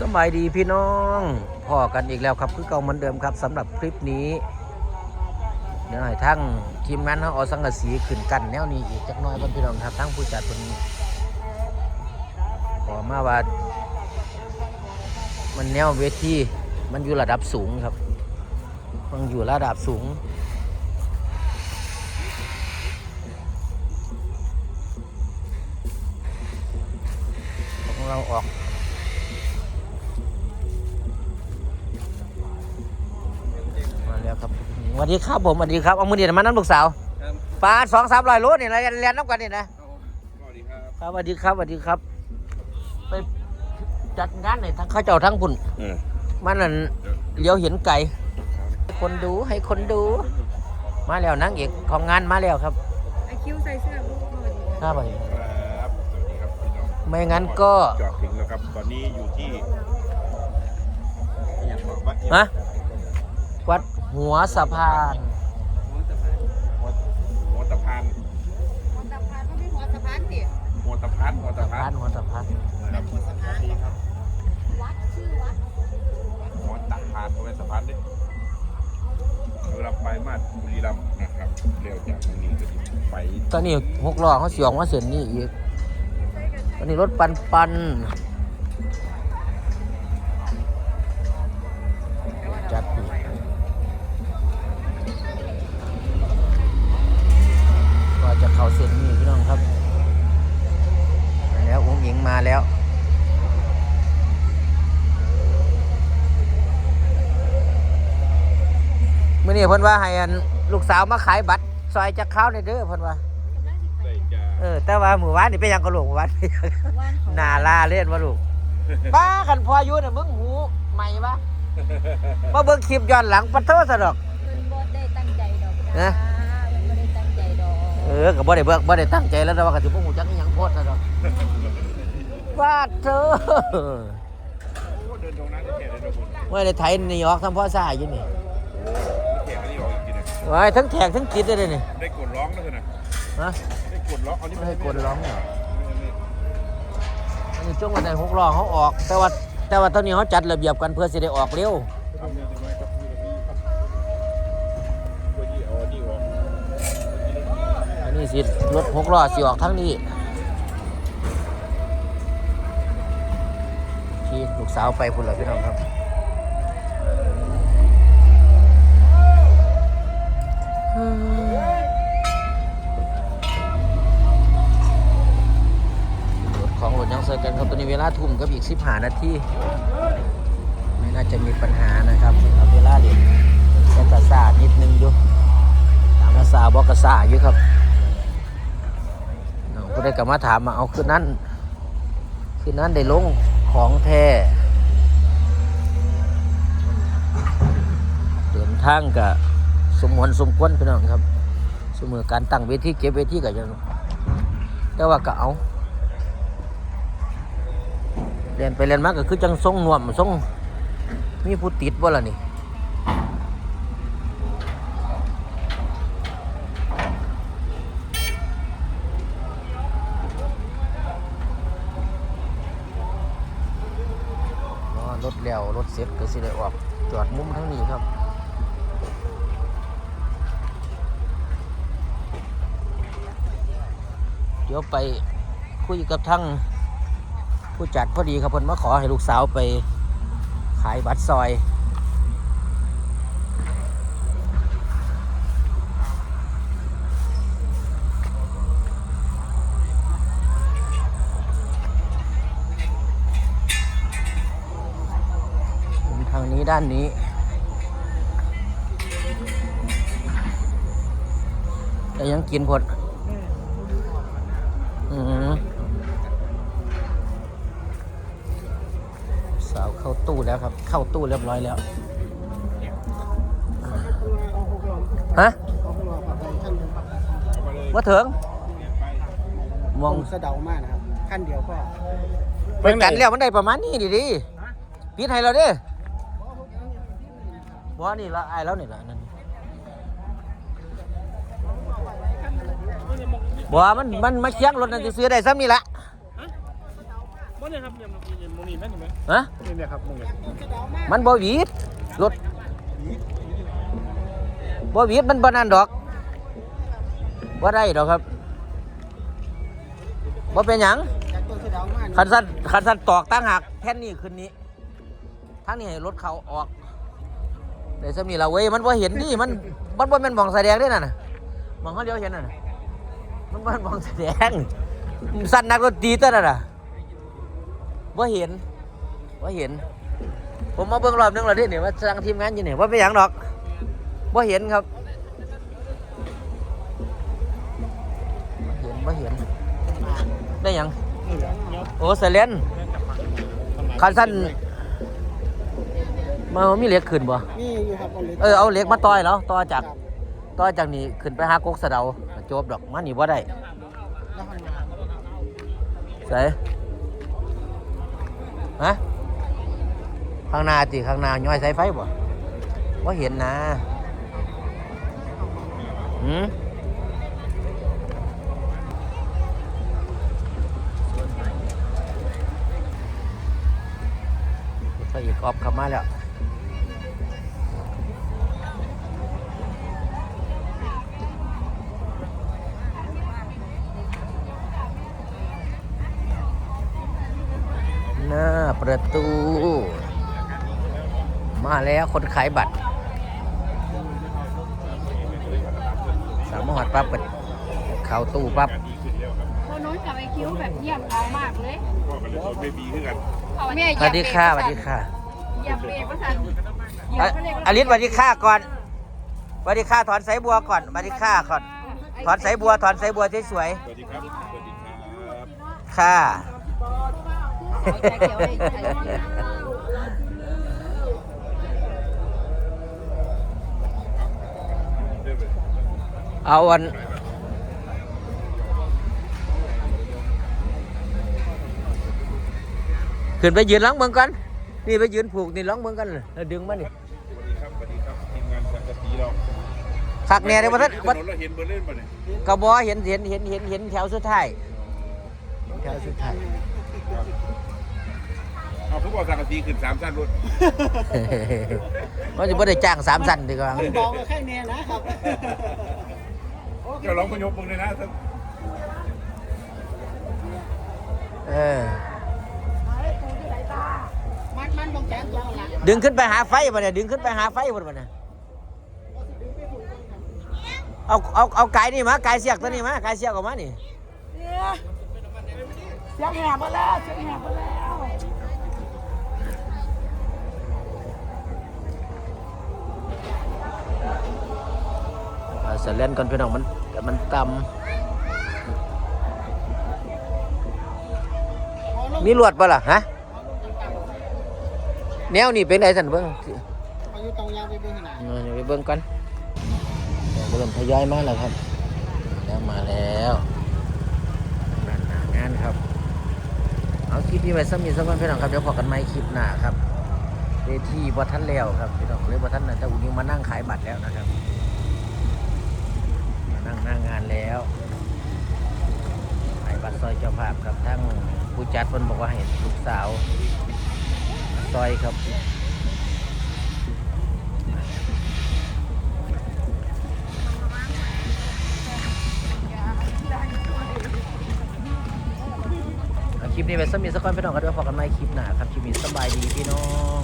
สบายดีพี่น้องพ่อกันอีกแล้วครับคือเก่าเหมือนเดิมครับสำหรับคลิปนี้ เดี๋ยวให้ทั้งทีมงานเขาเอาสังกะสีขึ้นกันแนวนี้อีกจักน้อยก่อนพี่น้องครับทั้งผู้จัดคนนี้ขอมาว่ามันแนวเวทีมันอยู่ระดับสูงครับ มันอยู่ระดับสูงของเราออก แล้วครับสวัสดีครับผมสวัสดีครับเอามือเดียวมาน้ำลูกสาวครับปลาสองสามร้อยโลนี่นะเรียนเรียนน้ำกันนี่นะสวัสดีครับครับสวัสดีครับสวัสดีครับ ไปจัดงานหน่อยทั้งเข้าเจ้าทั้งพุ่นเออมันนั่นเลี้ยวเห็นไก่ให้คนดูให้คนดู มาแล้วนางเอกของงานมาแล้วครับไอคิวใส่เสื้อบุ๊กเลยครับสวัสดีครับสวัสดีครับพี่น้องไม่งั้นก็จอดถึงแล้วครับ ตอนนี้อยู่ที่อย่างบอกวัดเอี่ยมฮะวัด หัวสะพานวัดหัวตะพานหัวสะพานก็ไม่หัวสะพานดิหัวตะพานหัวตะสะพาพานนหัวสะพานนะครับสวัสดีครับวัดชื่อวัดหัวตะพานเอาไว้สะพานดิเรารับไปมาดบุรีรัมย์นะครับเร็วจากตรงนี้ก็จะไปตอนนี้หกล้อเขาเสียงว่าเส้นนี้อีกตอนนี้รถปันปัน แล้วมื่อนี้เพิ่นว่าให้อันลูกสาวมาขายบัตรซอยจักข้าวในอยเด้อเพิ่นว่าได้จะเออ แต่ว่าหมู่บ้านนี่เป็นหยังก็ลูกหมู่บ้านเป็นหยังว่านของหนาลาเล่นวะลูก บ้ากันพออยู่น่ะมึงหูใหม่ปะมาเบิ่งคลิปย้อนหลังปะเทอซะดอกเพิ่นบ่ได้ตั้งใจดอกนะจ้าเพิ่นบ่ได้ตั้งใจดอก เออก็บ่ได้เบิกบ่ได้ตั้งใจแล้วแต่ว่าก็สิบ่ฮู้จักอีหยังโพดซะดอก ว่าเธอโอ้เดินตรงนั้นจะแข่งได้ทุกคนว่าได้ไทยนิวยอร์กทำพ่อซ่าอยู่นี่แข่งอันนี้ออกอีกทีหนึงว้ายทั้งแทกทั้งกิดเลยนี่ได้กดร้องแล้วนะฮะได้กดร้องเอานี่ไม่ให้กดร้องเหรอไม่ไม่อันนี้ช่วงวันไหนหกล้อเขาออก แต่ว่าแต่ว่าตอนนี้เขาจัดระเบียบกันเพื่อสิได้ออกเร็วทำเนี่ยทำไมครับพี่พี่ครับตัวยี่เอาอันนี้ออกอันนี้สิรถหกล้อสิออกทั้งนี้ ลูกสาวไปพุ่นเลยพี่น้องครับรถของรถยังเซอร์กันครับตอนนี้เวลาทุ่มกับอีกสิบหานาทีไม่น่าจะมีปัญหานะครับเอาเวลาเรียนจะกระซานิดนึงอยู่ตามภาษาบอกกระซาอยู่ครับก็ได้กลับมาถามมาเอาคืนนั้นคืนนั้นได้ลง ของแท้เดินทางกับสมวนสมควรพี่น้องครับเสมอการตั้งเวทีเก็บเวทีกับยังแต่ว่าก็เอาเรียนไปเรียนมาก็คือจังทรงนวมทรงมีผู้ติดบ่ล่ะนี่ รถแล้วรถเสร็จก็สิได้ออกจอดมุมทั้งนี้ครับเดี๋ยวไปคุยกับทั้งผู้จัดพอดีครับเพิ่นมาขอให้ลูกสาวไปขายบัตรซอย นี้ด้านนี้ แต่ยังกินพดอืมสาวเข้าตู้แล้วครับ เข้าตู้เรียบร้อยแล้ว ฮะเอามาเลยว่าถึงมมอองงสะเดามากนะครับขั้นเดียวก็เป็นกันแล้วมันได้ประมาณนี้ดิดิพีทให้เราเด้ ว่านี่ละไอ้ายแล้วนี่ละนั่นบ่มันมันมาเคียงรถนั่นจะซื้อได้ซ้ำนี่ละบ่เนี่ยครับเนี่ยมันมุมนี้แม่นเห็นไหมฮะนี่เนี่ยครับมุมนี้มันบ่หวีดรถบ่หวีดมันบ่นั่นดอกบ่ได้ดอกครับบ่เป็นหยังจากตัวเสยดาวมากคันสั้นคันสั้นตอกตั้งหักแท่นนี้ขึ้นนี้ทั้งนี้ให้รถเขาออก เดี๋ยวจะมีละเว้ยมันบ่เห็นดิมันมันบ่แม่นมองแสดงเด้นั่นน่ะมองเขาเดียวเห็นน่ะน่ะมันบ่แม่นมองแสดงสั้นนักดนตรีเต้นน่ะน่ะบ่เห็นบ่เห็น ผมมาเบิ่งรอบนึงแล้วเดิเนี่ยว่าสั่งทีมงานอยู่เนี่ยว่าเป็นหยังดอกบ่เห็นครับบ่เห็นบ่เห็นได้หยังโอ้เสเลนคันสั้น มามีเหล็กขึ้นบ่ นี่อยู่ครับเอาเลยเออเอาเหล็กมาต่อยแล้วต่อจากต่อจากนี้ขึ้นไปหากกสะเดาก็จบดอกมันนี่บ่ได้แล้วข้างหน้าใส่ฮะข้างหน้าติข้างหน้าย้อยสายไฟบ่บ่เห็นนะหืมพระเอกออฟเข้ามาแล้ว ประตู มาแล้วคนขายบัตร สามารถปั๊บเปิดเข้าตู้ปั๊บดีขึ้นแล้วครับคนนู้นกับไอคิวแบบเยี่ยมเอามากเลยพ่อกันเลยโดนไม่มีขึ้นกันแม่สวัสดีค่ะสวัสดีค่ะเหยียบเบรกประสันอะอลิศสวัสดีค่ะก่อนสวัสดีค่ะถอนสายบัวก่อนสวัสดีค่ะก่อนถอนสายบัวถอนสายบัวสวยสวัสดีครับสวัสดีครับๆค่ะ เอาวันขึ้นไปยืนล้างเมืองกัน นี่ไปยืนผูกนี่ล้างเมืองกันเลยแล้วดึงมานี่สวัสดีครับสวัสดีครับทีมงานสังกะสีเราคักแน่เลยว่าท่านว่านนเราเห็นเบอร์เล่นป่ะเนี่ยกระบอเห็นเห็นเห็นเห็นเห็นแถวสุดท้ายแถวสุดท้าย เอาผู้บอกสังกะสีขึ้นสามชั้นรถว่าจะไม่ได้จ้างสามสันดีกว่ามันบอกกับแค่เนี้ยนะครับเจ้าร้องประโยคมึงเลยนะท่านเออ มันมันบางแขนตัวหลังดึงขึ้นไปหาไฟบ่เนี่ยดึงขึ้นไปหาไฟบ่เนี่ยเอาเอาเอาไก่นี่มากายเสียกตัวนี้มากายเสียกออกมานี่ เสียงแหบมาแล้วเสียงแหบมาแล้ว เอาเสร็จเล่นก่อนพี่น้องมันมันต่พอลงำมีลวดป่ะล่ะฮะแนวนี่เป็นไงสันเบิ้งอายุตรงยาวไปเบื้องขนาดเออเดี๋ยวไปเบิ้งกันเริ่มทยอยมาแล้วครับ แล้วมาแล้วด้านหน้างานครับ เอาคลิปนี้ไว้ซ้ำมีสักวันพี่น้องครับเดี๋ยวพอกันใหม่คลิปหน้าครับเวทีบัทันแล้วครับพี่น้องเลยบัทันนะแต่อุ้งยิงมานั่งขายบัตรแล้วนะครับมา นั่งหน้างานแล้วขายบัตรซอยเจ้าภาพครับทั้งผู้จัดเพิ่นบอกว่าให้ลูกสาวมาซอยครับคลิปนี้ไปสมีสักคนพี่น้องก็เดี๋ยพอกันใหมคลิปหนาครับคลิปนี้สบายดีพี่น้อง